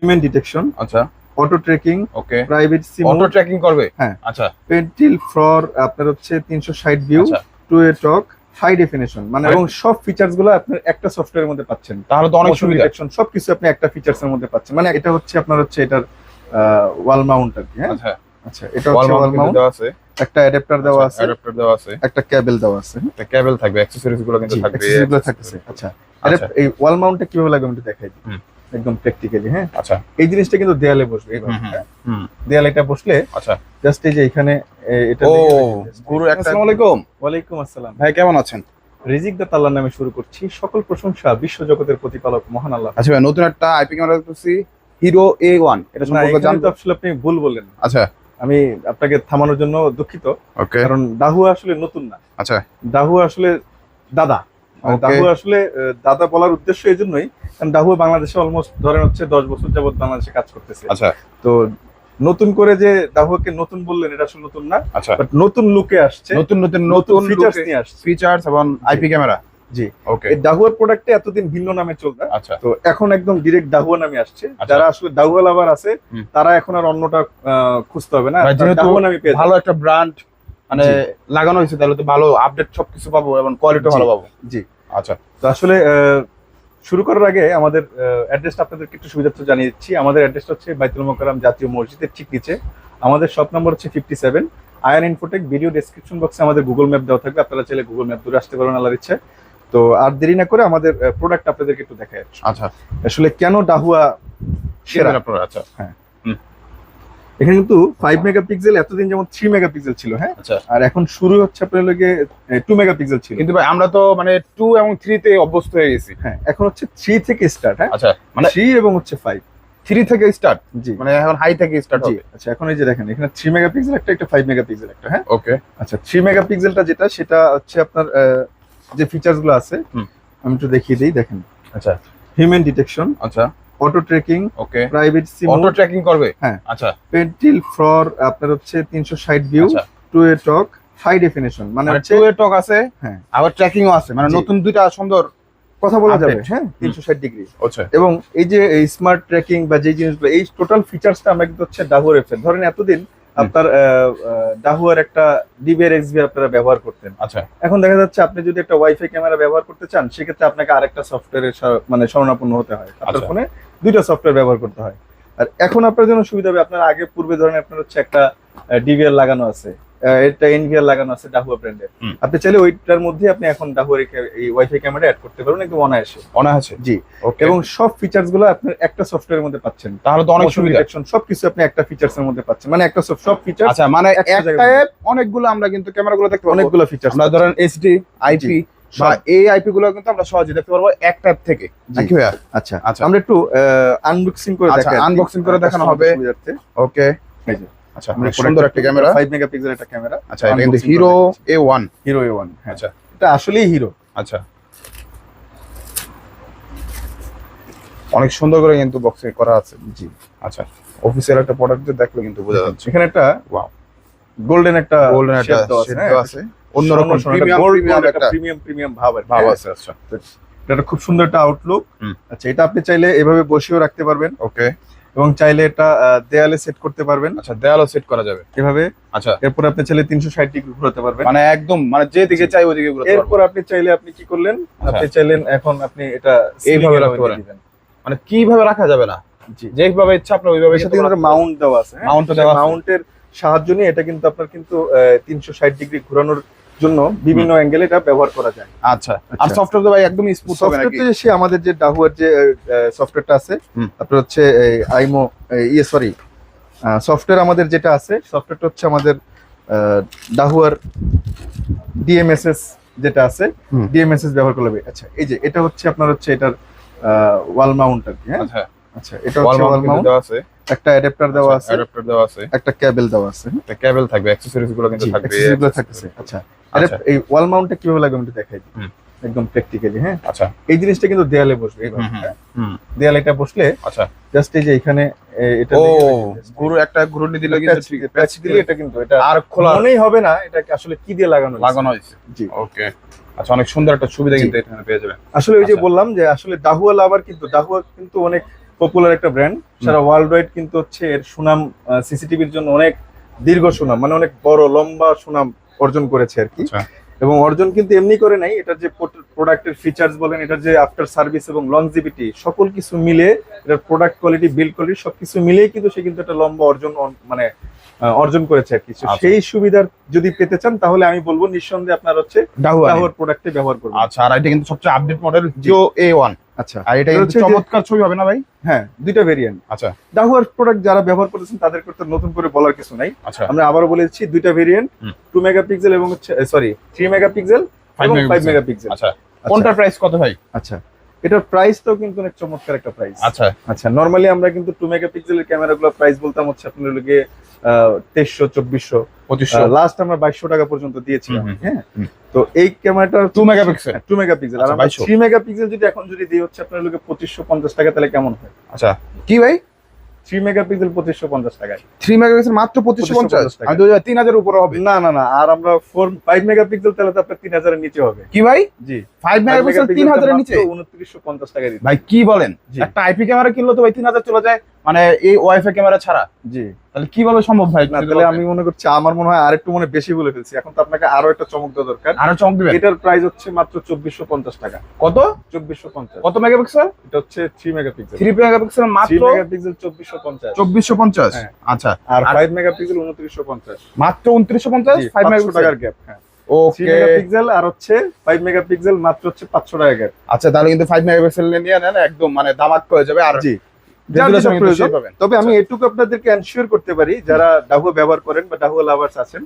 Human detection আচ্ছা। Auto tracking okay private sim auto tracking করবে? হ্যাঁ। আচ্ছা। পেন্টিল ফ্লর আপনার হচ্ছে তিনশো ষাট ভিউ আচ্ছা। Two way talk high definition মানে এবং সব ফিচার্সগুলো আপনি একটা সফটওয়্যারের মধ্যে পাচ্ছেন। তাহলে তো অনেক সুবিধা। detection সবকিছু আপনি একটা ফিচার্স এর মধ্যে পাচ্ছেন। মানে এটা হচ্ছে আপনার হচ্ছে এটার ওয়াল মাউন্ট আর কি হ্যাঁ? আচ্ছা। আচ্ছা এটা হচ্ছে ওয়াল মাউন্ট দেওয়া আছে। একটা অ্যাডাপ্টার দেওয়া আছে। অ্যাডাপ্টার দেওয়া আছে। একটা কেবল দেওয়া আছে একটা কেবল থাকবে অ্যাকসেসরিজগুলো কিন্তু থাকবে। accessories গুলো থাকতেছে। আচ্ছা। আচ্ছা। এই ওয়াল মাউন্টটা কীভাবে লাগবে আমি একটু দেখাই দিই। একদম প্র্যাকটিক্যালি হ্যাঁ? আচ্ছা। এই জিনিসটা কিন্তু দেয়ালে বসবে এইভাবে। হ্যাঁ। দেয়ালে এটা বসলে আচ্ছা। জাস্ট এই যে এখানে এটা ও। গুরু একটা আসসালামু আলাইকুম। ওয়ালাইকুম আসসালাম। ভাই কেমন আছেন? রিজিক দা তাল্লার নামে শুরু করছি। সকল প্রশংসা বিশ্ব জগতের প্রতিপালক মহান আল্লাহ। আচ্ছা ভাই নতুন একটা আইপি ক্যামেরা দেখতেছি হিরো এ ওয়ান এটা সম্পর্কে জানতে আসলে আপনি ভুল বললেন। আচ্ছা। আমি আপনাকে থামানোর জন্য দুঃখিত। কারণ দাহুয়া আসলে নতুন না। আচ্ছা। দাহুয়া আসলে দাদা। দাহুয়া আসলে দাদা বলার উদ্দেশ্য এই জন্যই কারণ বাংলাদেশে অলমোস্ট ধরেন হচ্ছে দশ বছর যাবত বাংলাদেশে কাজ করতেছে। আচ্ছা। তো নতুন করে যে দাহুয়াকে নতুন বললেন এটা আসলে নতুন না আচ্ছা। বাট নতুন লুকে আসছে। নতুন নতুন নতুন ফিচার্স নিয়ে আসছে। ফিচার্স এবং আইপি ক্যামেরা জি। ওকে এই দাহুয়ার প্রোডাক্টে এতদিন ভিন্ন নামে চলতো আচ্ছা। তো এখন একদম ডিরেক্ট দাহুয়া নামে আসছে। আচ্ছা। যারা আসলে দাহুয়া লাভার আছে তারা এখন আর অন্যটা খুঁজতে হবে না। দাহুয়া নামে পেয়ে ভালো একটা ব্র্যান্ড মানে লাগানো হয়েছে তাহলে তো ভালো আপডেট সবকিছু পাবো এবং কোয়ালিটি ভালো পাবো। জি। আচ্ছা। তো আসলে শুরু করার আগে আমাদের অ্যাড্রেসটা আপনাদেরকে একটু সুবিধার্থে জানিয়ে দিচ্ছি। আমাদের অ্যাড্রেসটা হচ্ছে বাইতুল মোকাররম জাতীয় মসজিদের ঠিক নিচে। আমাদের শপ নম্বর হচ্ছে fifty seven Ayar infotech video description বক্সে আমাদের গুগল ম্যাপ দেওয়া থাকবে। আপনারা চাইলে গুগল ম্যাপ ধরে আসতে পারবেন আল্লাহর ইচ্ছে। তো আর দেরি না করে আমাদের প্রোডাক্ট আপনাদেরকে একটু দেখায় আচ্ছা। আসলে কেন ডাহুয়া সেরা? আপনারা আচ্ছা। এখানে কিন্তু ফাইভ মেগাপিক্সেল এতদিন যেমন থ্রি মেগাপিক্সেল ছিল হ্যাঁ? আচ্ছা। আর এখন শুরু হচ্ছে আপনার লগে টু মেগাপিক্সেল ছিল। কিন্তু ভাই আমরা তো মানে টু এবং থ্রি তে অভ্যস্ত হয়ে গেছি। হ্যাঁ এখন হচ্ছে থ্রি থেকে স্টার্ট হ্যাঁ? আচ্ছা মানে থ্রি এবং হচ্ছে ফাইভ থ্রি থেকে স্টার্ট জি। মানে এখন হাই থেকে স্টার্ট জি হবে। আচ্ছা এখন এই যে দেখেন এখানে থ্রি মেগাপিক্সেল একটা একটা ফাইভ মেগাপিক্সেল একটা হ্যাঁ? ওকে আচ্ছা থ্রি মেগাপিক্সেলটা যেটা সেটা হচ্ছে আপনার যে ফিচার্সগুলো আছে আমি একটু দেখিয়ে দিই দেখেন। আচ্ছা। হিউম্যান ডিটেকশন আচ্ছা। Auto tracking okay private sim auto tracking করবে? হ্যাঁ। আচ্ছা। পেন্টিল ফ্লর আপনার হচ্ছে তিনশো ষাট view two way talk high definition মানে হচ্ছে টু এ টক আছে হ্যাঁ। আবার ট্র্যাকিংও আছে মানে নতুন দুইটা সুন্দর কথা বলা যাবে হ্যাঁ তিনশো ষাট ডিগ্রি আচ্ছা। এবং এই যে স্মার্ট ট্র্যাকিং বা যে জিনিসগুলো এই টোটাল ফিচার্সটা আমরা কিন্তু হচ্ছে ডাহুয়ার এফেক্ট ধরেন এতদিন আপনার ডাহুয়ার একটা ডিবিআর এক্সবি আপনারা ব্যবহার করতেন। আচ্ছা। এখন দেখা যাচ্ছে আপনি যদি একটা ওয়াইফাই ক্যামেরা ব্যবহার করতে চান সেক্ষেত্রে আপনাকে আরেকটা সফটওয়্যারের মানে শরণাপন্ন হতে হয়। আপনার আচ্ছা। ফোনে দুইটা সফটওয়্যার ব্যবহার করতে হয়। আর এখন আপনার জন্য সুবিধা হবে আপনার আগে পূর্বে ধরেন আপনার হচ্ছে একটা ডিভিআর লাগানো আছে এটা এনভিআর লাগানো আছে ডাহুয়া ব্র্যান্ডের আপনি চাইলে ওইটার মধ্যে আপনি এখন ডাহুয়ার এই- ওয়াইফাই ক্যামেরা অ্যাড করতে পারবেন একদম অনায়াসে। অনায়াসে? জি। ওকে এবং সব ফিচার্সগুলো আপনার একটা সফটওয়্যারের মধ্যে পাচ্ছেন। তাহলে তো অনেক সুবিধা। সবকিছু আপনি একটা ফিচার্স এর মধ্যে পাচ্ছেন। মানে একটা সব- সব ফিচার আচ্ছা মানে একটা অ্যাপ অনেকগুলো আমরা কিন্তু ক্যামেরাগুলো দেখতে অনেকগুলো ফিচার্স আমরা ধরেন এইচডি আইপি। এই আইপি গুলো কিন্তু আমরা সহজে দেখতে পারব এক ট্যাব থেকে। নাকি ভাইয়া? আচ্ছা আচ্ছা। আমরা একটু আনবক্সিং করে আচ্ছা, দেখাই unboxing করে দেখানো হবে। ওকে আচ্ছা সুন্দর একটা ক্যামেরা 5 মেগাপিক্সেল একটা ক্যামেরা আচ্ছা এটা কিন্তু hero A one hero A one হ্যাঁ। আচ্ছা। এটা আসলেই হিরো আচ্ছা। অনেক সুন্দর করে কিন্তু বক্সে করা আছে। জি। আচ্ছা অফিসিয়াল একটা প্রোডাক্ট দেখলে কিন্তু বোঝা যাচ্ছে। এখানে একটা Wow. গোল্ডেন একটা গোল্ডেন একটা আছে, হ্যাঁ, অন্যরকম প্রিমিয়াম প্রিমিয়াম একটা একটা প্রিমিয়াম প্রিমিয়াম ভাব ভাব হ্যাঁ। আছে আচ্ছা। এটা খুব সুন্দর একটা আউটলুক আচ্ছা এটা আপনি চাইলে এভাবে বসেও রাখতে পারবেন। ওকে। এবং চাইলে এটা দেয়ালে সেট করতে পারবেন। আচ্ছা দেয়ালও সেট করা যাবে। এভাবে। আচ্ছা। এরপর আপনি চাইলে তিনশো ষাট ডিগ্রি ঘোরাতে পারবেন। মানে একদম মানে যে দিকে চাই ওইদিকে ঘুরতে পারব। এরপর আপনি চাইলে আপনি কি করলেন? আপনি হ্যাঁ। চাইলেন এখন আপনি এটা এইভাবে রাখতে পারেন। মানে কীভাবে রাখা যাবে না? জি। যেভাবে ইচ্ছা আপনার ওইভাবে সাথে কিন্তু মাউন্ট দেওয়া আছে হ্যাঁ? ও সেই দেওয়া মাউন্টের সাহায্য নিয়ে এটা কিন্তু আপনার কিন্তু তিনশো ষাট ডিগ্রি ঘোরানোর জন্য বিভিন্ন অ্যাঙ্গেলে এটা ব্যবহার করা যায়। আচ্ছা। আর আচ্ছা। সফটওয়্যার তো ভাই একদম স্মুথ হবে নাকি? সফটওয়্যার সে আমাদের যে ডাহুয়ার যে সফটওয়্যারটা আছে। আপনার হচ্ছে আইমো ইয়ে সরি সফটওয়্যার আমাদের যেটা আছে সফটওয়্যারটা হচ্ছে আমাদের ডাহুয়ার ডিএমএসএস যেটা আছে ডিএমএসএস ব্যবহার করলে আচ্ছা এই যে এটা হচ্ছে আপনার হচ্ছে এটার ওয়াল মাউন্ট আর কি হ্যাঁ? আচ্ছা। আচ্ছা এটা হচ্ছে ওয়াল মাউন্ট আছে। একটা অ্যাডাপ্টার দেওয়া আছে অ্যাডাপ্টার দেওয়া আছে। একটা কেবল দেওয়া আছে একটা কেবল থাকবে অ্যাকসেসরিজগুলো কিন্তু থাকবে accessories গুলো থাকতেছে আচ্ছা। আচ্ছা। এটা- এই ওয়াল মাউন্টটা কীভাবে লাগবে আমি দেখাই দিই। একদম প্র্যাকটিক্যালি হ্যাঁ? আচ্ছা। এই জিনিসটা কিন্তু দেয়ালে বসবে এইভাবে, হুম। হ্যাঁ। দেয়ালে এটা বসলে আচ্ছা। জাস্ট এই যে এখানে এটা ও থাকবে। গুরু একটা ঘুরনি দিলে প্যাচ কিন্তু ঠিক প্যাচ দিলে এটা কিন্তু এটা আর খোলা মনেই হবে না এটা আসলে কি দিয়ে লাগানো লাগানো হয়েছে। জি। ওকে আচ্ছা অনেক সুন্দর একটা সুবিধা। কিন্তু এখানে পেয়ে যাবেন। আসলে ওই যে আচ্ছা। বললাম যে আসলে দাহুয়া লাভার কিন্তু দাহুয়া কিন্তু অনেক পপুলার একটা ব্র্যান্ড সারা ওয়ার্ল্ড ওয়াইড কিন্তু হচ্ছে এর সুনাম সিসিটিভির জন্য অনেক দীর্ঘ সুনাম মানে অনেক বড় লম্বা সুনাম অর্জন করেছে আর কি। আচ্ছা। এবং অর্জন কিন্তু এমনি করে নাই এটার যে প্রোডাক্টের ফিচার্স বলেন এটার যে আফটার সার্ভিস এবং লংজিভিটি সকল কিছু মিলে এটার প্রোডাক্ট কোয়ালিটি বিল্ড কোয়ালিটি সবকিছু মিলেই কিন্তু সে কিন্তু একটা লম্বা অর্জন মানে অর্জন করেছে আর কি। আচ্ছা। সেই সুবিধার যদি পেতে চান তাহলে আমি বলব নিঃসন্দেহে আপনার হচ্ছে ডাহুয়া টাওয়ার প্রোডাক্টে ব্যবহার করবেন। আচ্ছা আর এটা কিন্তু সবচেয়ে update model Jio A one আচ্ছা। আর এটা হচ্ছে চমৎকার ছবি হবে না ভাই? হ্যাঁ দুইটা ভেরিয়েন্ট আচ্ছা। ডাহুয়ার প্রোডাক্ট যারা ব্যবহার করেছেন তাদের তো নতুন করে বলার কিছু নাই। আচ্ছা। আমরা আবারও বলেছি দুইটা ভেরিয়েন্ট। টু মেগাপিক্সেল এবং সরি থ্রি মেগাপিক্সেল ফাইভ এবং ফাইভ মেগাপিক্সেল আচ্ছা। কোনটার প্রাইস কত ভাই? আচ্ছা। এটার প্রাইস প্রাইসটাও কিন্তু অনেক চমৎকার একটা প্রাইস আচ্ছা। আচ্ছা নরমালি আমরা কিন্তু টু মেগাপিক্সেলের ক্যামেরাগুলোর প্রাইস বলতাম হচ্ছে আপনার লোকে তেইশশো চব্বিশশো। পঁচিশশো। লাস্ট আমরা বাইশশো টাকা পর্যন্ত দিয়েছিলাম হ্যাঁ? তো এই ক্যামেরাটা টু মেগাপিক্সেল টু মেগাপিক্সেল আর আচ্ছা, আমরা 2200 থ্রি মেগাপিক্সেল যদি এখন যদি দিই হচ্ছে আপনার লোকে পঁচিশশো পঞ্চাশ টাকা তাহলে কেমন হয়? আচ্ছা। কি ভাই? থ্রি মেগাপিক্সেল পঁচিশশো পঞ্চাশ টাকায়। থ্রি মেগাপিক্সেল মাত্র পঁচিশশো পঞ্চাশ? 2550 টাকা। তিন হাজার উপরে হবে? না না না আর আমরা ফোর ফাইভ মেগাপিক্সেল তাহলে তো আপনার তিন হাজারের নিচে হবে। কি ভাই? জি। ফাইভ মেগাপিক্সেল তিন হাজারের নিচে? উনত্রিশশো পঞ্চাশ টাকা ভাই কি বলেন। একটা আইপি ক্যামেরা কিনলো তো ভাই তিন হাজার চলে যায়। মানে এই ওয়াইফাই ক্যামেরা ছাড়া? জি। তাহলে কীভাবে সম্ভব ভাই? না তাহলে আমি মনে করছি আমার মনে হয় আরেকটু মনে বেশি বলে ফেলছি। এখন তো আপনাকে আরও একটা চমক দেওয়া দরকার। আরও চমক দিবেন? এটার প্রাইস হচ্ছে মাত্র চব্বিশশো পঞ্চাশ টাকা। কত? চব্বিশশো পঞ্চাশ। কত মেগাপিক্সেল এটা হচ্ছে three megapixel three megapixel three মাত্র মেগাপিক্সেল চব্বিশশো পঞ্চাশ। চব্বিশশো পঞ্চাশ? হ্যাঁ। আচ্ছা। আর আর- ফাইভ মেগাপিক্সেল উনত্রিশশো পঞ্চাশ। মাত্র উনত্রিশশো পঞ্চাশ? ফাইভ পাঁচশো মেগাপিক্সেল টাকার গ্যাপ হ্যাঁ। ওকে মেগাপিক্সেল আর হচ্ছে ফাইভ মেগাপিক্সেল মাত্র হচ্ছে পাঁচশো টাকা গ্যাপ আচ্ছা তাহলে কিন্তু ফাইভ মেগাপিক্সেল নিয়ে নেন একদম মানে দামাক হয়ে যাবে। আর জি। তবে আমি এটুকু আপনাদেরকে এনশিওর করতে পারি যারা ডাহুয়া ব্যবহার করেন বা ডাহুয়া লাভার্স আছেন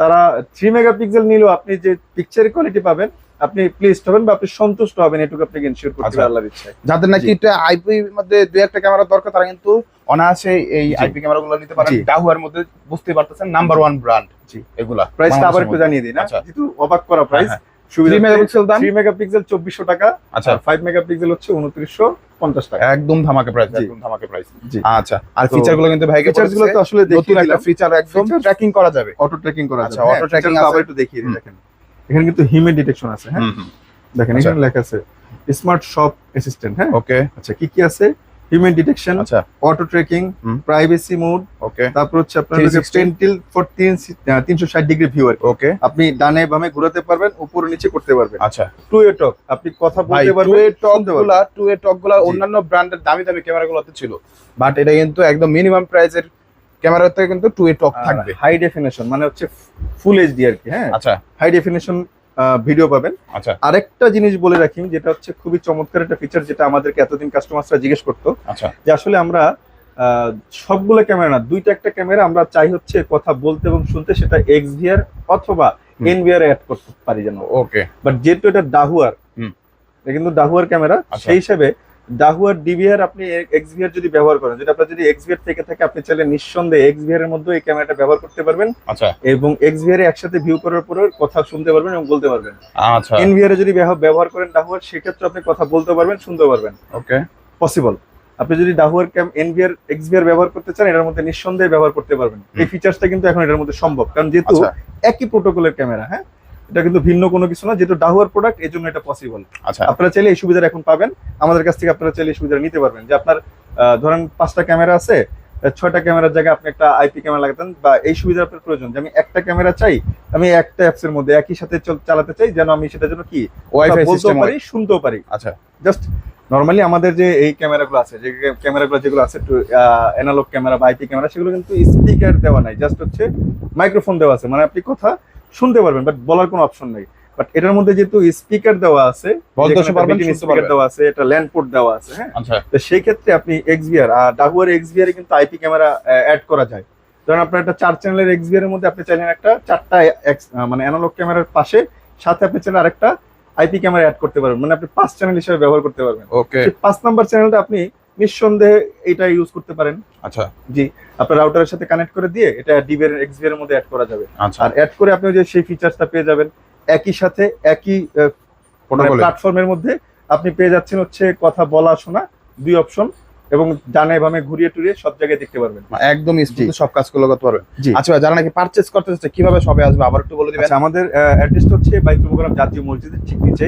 তারা থ্রি মেগাপিক্সেল নিলেও আপনি যে পিকচারের কোয়ালিটি পাবেন আপনি প্লিজ হবেন বা আপনি সন্তুষ্ট হবেন এটুকু আপনাকে এনশিওর করতে আচ্ছা। আল্লাহর ইচ্ছায় যাদের নাকি এটা আইপি মধ্যে দুই একটা ক্যামেরা দরকার তারা কিন্তু অনায়াসে এই আইপি ক্যামেরা গুলো নিতে পারেন। ডাহুয়ার মধ্যে বুঝতে পারতেছেন নাম্বার ওয়ান ব্র্যান্ড জি। এগুলা প্রাইসটা আবার একটু জানিয়ে দিই না আচ্ছা। যেহেতু অবাক করা প্রাইস হ্যাঁ, সুবিধা থ্রি মেগাপিক্সেল দাম। থ্রি মেগাপিক্সেল চব্বিশশো টাকা আচ্ছা। আর ফাইভ মেগাপিক্সেল হচ্ছে উনত্রিশশো। পঞ্চাশ টাকা। একদম ধামাকে প্রাইস একদম ধামাকে প্রাইস আচ্ছা আর কিন্তু ভাইকে ফিচার্সগুলো তো আসলে নতুন একটা ফিচার একদম। ট্র্যাকিং করা যাবে। অটো ট্র্যাকিং করা আচ্ছা, যাবে। auto ট্র্যাকিং আবার একটু দেখিয়ে দিই দেখেন। এখানে কিন্তু হিউম্যান ডিটেকশন আছে হ্যাঁ? দেখেন আচ্ছা। এখানে লেখা আছে স্মার্ট শপ অ্যাসিস্ট্যান্ট হ্যাঁ? ওকে আচ্ছা কি কি আছে? হিউম্যান ডিটেকশন আচ্ছা। অটো ট্র্যাকিং হুম। Privacy mode okay. তারপর হচ্ছে আপনার 360 পেন্টিল ফর তিনশো ষাট ডিগ্রি ভিউ আর ওকে। আপনি ডানে বামে ঘোরাতে পারবেন উপরে নিচে করতে পারবেন। আচ্ছা। টু এ টক আপনি কথা বলতে টু এ টকগুলা টু এ টকগুলা অন্যান্য ব্র্যান্ডের দামি দামি ক্যামেরা গুলোতে ছিল। বাট এটা কিন্তু একদম মিনিমাম প্রাইসের ক্যামেরাতে কিন্তু টু এ টক থাকবে। হাই ডেফিনেশন মানে হচ্ছে ফুল এইচডি আর কি হ্যাঁ? আচ্ছা। হাই ডেফিনেশন ভিডিও পাবেন। আচ্ছা। আরেকটা জিনিস বলে রাখি যেটা হচ্ছে খুবই চমৎকার একটা ফিচার যেটা আমাদেরকে এতদিন কাস্টমাররা জিজ্ঞেস করতো আচ্ছা। যে আসলে আমরা সবগুলো ক্যামেরা না দুইটা একটা ক্যামেরা আমরা চাই হচ্ছে কথা বলতে এবং শুনতে সেটা এক্স ভিআর অথবা হুম। এন ভিআর অ্যাড করতে পারি যেন। ওকে বাট যেহেতু এটা ডাহুয়ার কিন্তু ডাহুয়ার ক্যামেরা আচ্ছা। সেই হিসাবে ডাহুয়ার ডিভিআর আপনি এক্স ভিআর যদি ব্যবহার করেন যদি আপনার যদি এক্স ভিআর থেকে থাকে আপনি চাইলে নিঃসন্দেহে এক্স ভিআর এর মধ্যে এই ক্যামেরাটা ব্যবহার করতে পারবেন। আচ্ছা। এবং এক্স ভিআর একসাথে ভিউ করার পরে কথা শুনতে পারবেন এবং বলতে পারবেন। আচ্ছা। এন ভিআর যদি ব্যবহার- ব্যবহার করেন ডাহুয়ার সেক্ষেত্রে আপনি কথা বলতে পারবেন শুনতে পারবেন। ওকে পসিবল আপনি যদি ডাহুয়ার ক্যাম এনভিআর এক্সভিআর ব্যবহার করতে চান এটার মধ্যে নিঃসন্দেহে ব্যবহার করতে পারবেন। এই ফিচার্সটা কিন্তু এখন এটার মধ্যে সম্ভব। কারণ যেহেতু আচ্ছা। একই প্রোটোকলের ক্যামেরা হ্যাঁ? এটা কিন্তু ভিন্ন কোনো কিছু না যেহেতু ডাহুয়ার প্রোডাক্ট এই জন্য এটা পসিবল আচ্ছা। আপনারা চাইলে এই সুবিধাটা এখন পাবেন। আমাদের কাছ থেকে আপনারা চাইলে এই নিতে পারবেন। যে আপনার ধরেন পাঁচটা ক্যামেরা আছে ছয়টা ক্যামেরার জায়গায় আপনি একটা আইপি ক্যামেরা লাগাতেন বা এই সুবিধা আপনার প্রয়োজন যে আমি একটা ক্যামেরা চাই আমি একটা অ্যাপস এর মধ্যে একই সাথে চালাতে চাই যেন আমি সেটার জন্য কি ওয়াইফাই বলতেও সিস্টেম পারি শুনতেও পারি। আচ্ছা। জাস্ট নর্মালি আমাদের যে এই ক্যামেরাগুলো আছে যে ক্যামেরাগুলো যেগুলো আছে অ্যানালগ ক্যামেরা বা আইপি ক্যামেরা সেগুলো কিন্তু স্পিকার দেওয়া নাই জাস্ট হচ্ছে মাইক্রোফোন দেওয়া আছে। মানে আপনি কথা শুনতে পারবেন বাট বলার কোনো অপশন নেই। বাট এটার মধ্যে যেহেতু স্পিকার দেওয়া আছে স্পিকার দেওয়া আছে এটা ল্যান্ড পোর্ট দেওয়া আছে হ্যাঁ? আচ্ছা। তো সেই ক্ষেত্রে আপনি এক্সভিআর আর ডাহুয়ার এক্সভিআর কিন্তু আইপি ক্যামেরা অ্যাড করা যায়। ধরেন আপনার একটা চার চ্যানেলের এক্সভিআর এর মধ্যে আপনি চাইলেন একটা চারটা মানে অ্যানালগ ক্যামেরার পাশে সাথে আপনি চাইলে আরেকটা আইপি ক্যামেরা অ্যাড করতে পারবেন। মানে আপনি পাঁচ চ্যানেল হিসেবে ব্যবহার করতে পারবেন। ওকে পাঁচ নাম্বার চ্যানেলটা আপনি নিঃসন্দেহে এটা ইউজ করতে পারেন। আচ্ছা। জি আপনার রাউটারের সাথে কানেক্ট করে দিয়ে এটা ডিবের এক্সভিআর এর মধ্যে অ্যাড করা যাবে। আচ্ছা। আর অ্যাড করে আপনি যে সেই ফিচারসটা পেয়ে যাবেন। একই সাথে একই প্ল্যাটফর্মের মধ্যে আপনি পেয়ে যাচ্ছেন হচ্ছে কথা বলা শোনা দুই অপশন এবং ডানে বামে ঘুরিয়ে টুরিয়ে সব জায়গায় দেখতে পারবেন। একদম স্মুথ সব কাজগুলো করতে পারবেন। আচ্ছা যারা নাকি পারচেজ করতে চাচ্ছে কীভাবে সবে আসবে? আবার একটু বলে দিবেন। আচ্ছা আমাদের অ্যাড্রেসটা হচ্ছে বাইতুল মোকাররম জাতীয় মসজিদের ঠিক নিচে।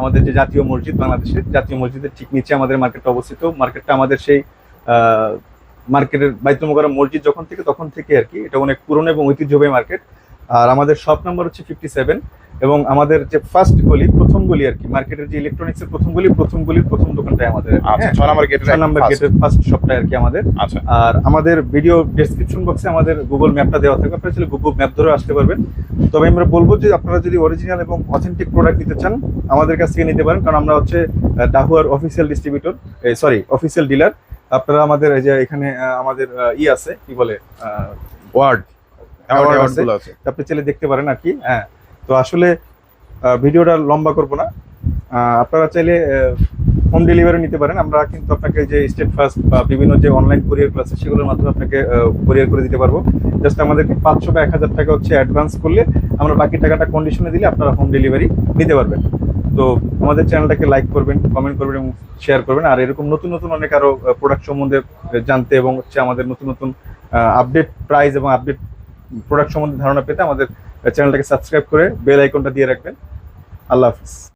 আমাদের যে জাতীয় মসজিদ বাংলাদেশের জাতীয় মসজিদের ঠিক নিচে আমাদের মার্কেটটা অবস্থিত। মার্কেটটা আমাদের সেই মার্কেটের বাইতুল মোকাররম মসজিদ যখন থেকে তখন থেকে আর কি। এটা অনেক পুরনো এবং ঐতিহ্যবাহী মার্কেট আর আমাদের শপ নাম্বার হচ্ছে ফিফটি সেভেন এবং আমাদের যে ফার্স্ট গলি প্রথম গলি আর কি মার্কেটের যে ইলেকট্রনিক্স এর প্রথম গলি প্রথম গলির প্রথম দোকানটাই আমাদের। আচ্ছা হ্যাঁ, ছয় নাম্বার গেটের ছয় নাম্বার গেটের ফার্স্ট শপটা আর কি আমাদের। আচ্ছা। আর আমাদের ভিডিও ডেসক্রিপশন বক্সে আমাদের গুগল ম্যাপটা দেওয়া থাকবে। আপনারা চাইলে গুগল ম্যাপ ধরে আসতে পারবেন। তবে আমরা বলব যে আপনারা যদি অরিজিনাল এবং অথেন্টিক প্রোডাক্ট নিতে চান আমাদের কাছ থেকে নিতে পারেন। কারণ আমরা হচ্ছে ডাহুয়ার official distributor sorry official dealer আপনারা আমাদের এই যে এখানে আমাদের ই আছে কি বলে ওয়ার্ড আছে। আপনি চাইলে দেখতে পারেন আর কি। হ্যাঁ তো আসলে ভিডিওটা লম্বা করব না। আপনারা চাইলে হোম ডেলিভারি নিতে পারেন। আমরা কিন্তু আপনাকে যে স্টেট ফার্স্ট বা বিভিন্ন যে অনলাইন কোরিয়ার আছে, সেগুলোর মাধ্যমে আপনাকে কোরিয়ার করে দিতে পারব। জাস্ট আমাদেরকে পাঁচশো বা এক হাজার টাকা হচ্ছে অ্যাডভান্স করলে আমরা বাকি টাকাটা কন্ডিশনে দিলে আপনারা হোম ডেলিভারি নিতে পারবেন। তো আমাদের চ্যানেলটাকে লাইক করবেন কমেন্ট করবেন এবং শেয়ার করবেন। আর এরকম নতুন নতুন অনেক আরও প্রোডাক্ট সম্বন্ধে জানতে এবং হচ্ছে আমাদের নতুন নতুন আপডেট প্রাইস এবং আপডেট প্রোডাক্ট সম্বন্ধে ধারণা পেতে আমাদের চ্যানেলটাকে সাবস্ক্রাইব করে বেল আইকনটা দিয়ে রাখবেন। আল্লাহ হাফিজ।